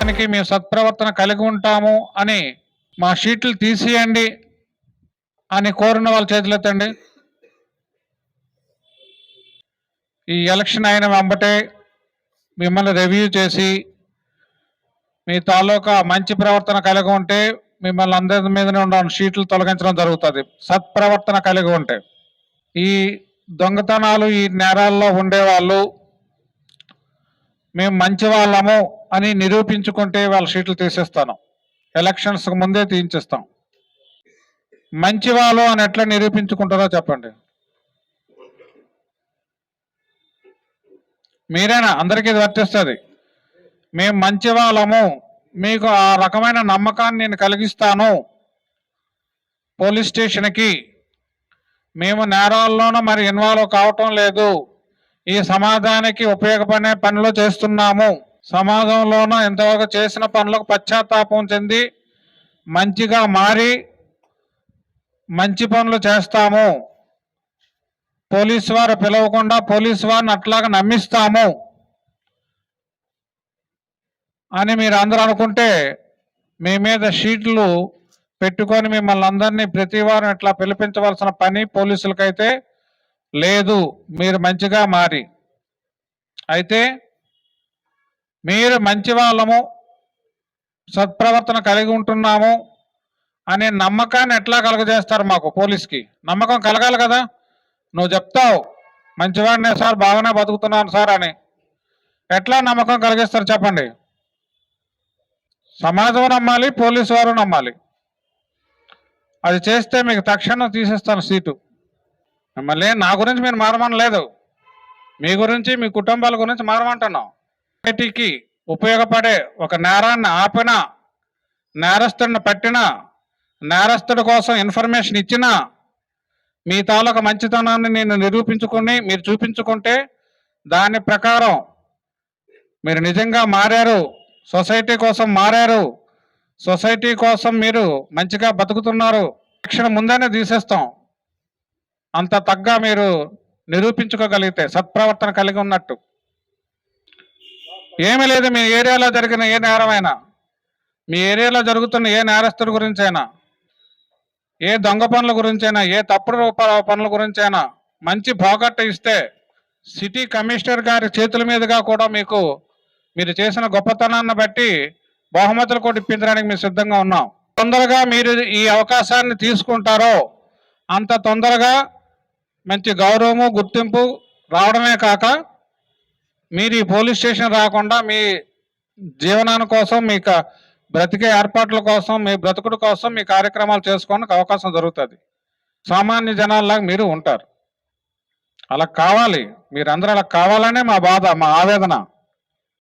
అతనికి మేము సత్ప్రవర్తన కలిగి ఉంటాము అని మా షీట్లు తీసేయండి అని కోరిన వాళ్ళ చేతులెత్తండి ఈ ఎలక్షన్ అయిన వెంబటే మిమ్మల్ని రివ్యూ చేసి మీ తాలూకా మంచి ప్రవర్తన కలిగి ఉంటే మిమ్మల్ని అందరి మీదనే ఉండాలని షీట్లు తొలగించడం జరుగుతుంది. సత్ప్రవర్తన కలిగి ఉంటే. ఈ దొంగతనాలు ఈ నేరాల్లో ఉండేవాళ్ళు మేము మంచి వాళ్ళము అని నిరూపించుకుంటే వాళ్ళ సీట్లు తీసేస్తాను. ఎలక్షన్స్ ముందే తీయించేస్తాం. మంచి వాళ్ళు అని ఎట్లా నిరూపించుకుంటారో చెప్పండి. మీరేనా? అందరికీ ఇది వర్తిస్తుంది. మేము మంచి వాళ్ళము. మీకు ఆ రకమైన నమ్మకాన్ని నేను కలిగిస్తాను పోలీస్ స్టేషన్కి. మేము నేరాల్లోనూ మరి ఇన్వాల్వ్ కావటం లేదు. ఈ సమాజానికి ఉపయోగపడే పనులు చేస్తున్నాము. సమాజంలోన ఇంతవరకు చేసిన పనులకు పశ్చాత్తాపం చెంది మంచిగా మారి మంచి పనులు చేస్తాము. పోలీస్ వారు పిలవకుండా పోలీస్ వారిని అట్లాగా నమ్మిస్తాము అని మీరు అందరూ అనుకుంటే మీ మీద షీట్లు పెట్టుకొని మిమ్మల్ని అందరినీ ప్రతి వారం ఇట్లా పిలిపించవలసిన పని పోలీసులకైతే లేదు. మీరు మంచిగా మారి. అయితే మీరు మంచి వాళ్ళము సత్ప్రవర్తన కలిగి ఉంటున్నాము అనే నమ్మకాన్ని ఎట్లా కలుగజేస్తారు మాకు పోలీస్కి? నమ్మకం కలగాలి కదా? నువ్వు చెప్తావు మంచివాడినే సార్ బాగానే బతుకుతున్నాను సార్ అని. ఎట్లా నమ్మకం కలిగిస్తారు చెప్పండి? సమాజం నమ్మాలి పోలీసు వారు నమ్మాలి. అది చేస్తే మీకు తక్షణం తీసేస్తాను సీటు. మిమ్మల్ని నా గురించి మీరు మారమనలేదు. మీ గురించి మీ కుటుంబాల గురించి మారమంటున్నాం. సొసైటీకి ఉపయోగపడే ఒక నేరాన్ని ఆపినా నేరస్తుడిని పట్టినా నేరస్తుడి కోసం ఇన్ఫర్మేషన్ ఇచ్చినా మీ తాలూకా మంచితనాన్ని నేను నిరూపించుకుని మీరు చూపించుకుంటే దాని ప్రకారం మీరు నిజంగా మారారు సొసైటీ కోసం మారారు సొసైటీ కోసం మీరు మంచిగా బతుకుతున్నారు శిక్షణ ముందేనే తీసేస్తాం. అంత తగ్గ మీరు నిరూపించుకోగలిగితే సత్ప్రవర్తన కలిగి ఉన్నట్టు. ఏమీ లేదు మీ ఏరియాలో జరిగిన ఏ నేరమైనా. మీ ఏరియాలో జరుగుతున్న ఏ నేరస్తుడి గురించైనా ఏ దొంగ పనుల గురించైనా ఏ తప్పుడు రూప- పనుల గురించైనా మంచి భోగట్ట ఇస్తే సిటీ కమిషనర్ గారి చేతుల మీదుగా కూడా మీకు మీరు చేసిన గొప్పతనాన్ని బట్టి బహుమతులు కూడా ఇప్పించడానికి మేము సిద్ధంగా ఉన్నాం. తొందరగా మీరు ఈ అవకాశాన్ని తీసుకుంటారో అంత తొందరగా మంచి గౌరవము గుర్తింపు రావడమే కాక మీరు ఈ పోలీస్ స్టేషన్ రాకుండా మీ జీవనాన్ని కోసం మీ బ్రతికే ఏర్పాట్ల కోసం మీ బ్రతుకుడు కోసం మీ కార్యక్రమాలు చేసుకోవడానికి అవకాశం జరుగుతుంది సామాన్య జనాల్లాగా మీరు ఉంటారు. అలా కావాలి. మీరందరూ అలా కావాలనే మా బాధ మా ఆవేదన.